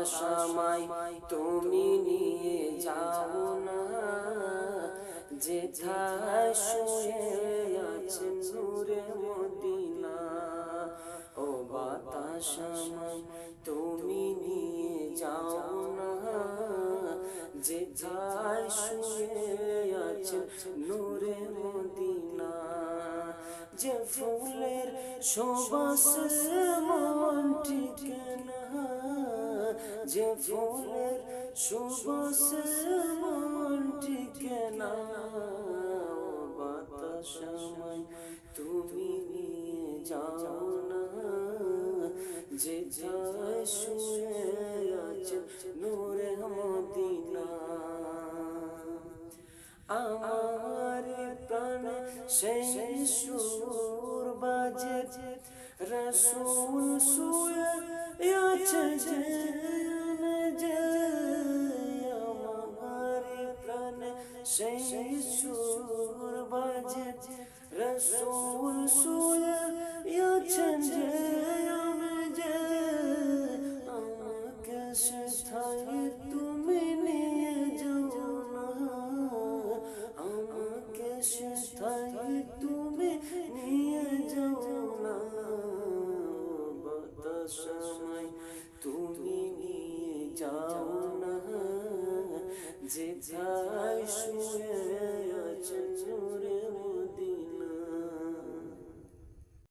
বাতাস আমায় তুমি নিয়ে যাও না। যেথায় শুয়ে নূরে মদিনা, ও বাতাস আমায় তুমি নিয়ে যাও না। যেথায় শুয়ে নূরে মদিনা, যে ফুলের সুবাস মন টিকে না যে ফুলের সুবাস মন টিকে না বাতাস আমায় তুমি নিয়ে যাও না। যে যায় শুয়ে আছে নূরে মদিনা, আমার প্রাণ সেই সুর বাজে। রসুল শুয়ে আছে যে সেই সুর বাজে রসুল সুয়ে ইয়াছেন যে আমি যে আমাকে সে স্থায়ী তুমি নিয়ে যাও না আমাকে সে স্থায়ী তুমি নিয়ে যাও না বাতাস তুমি নিয়ে যাও যেথায় শুয়ে আছো রে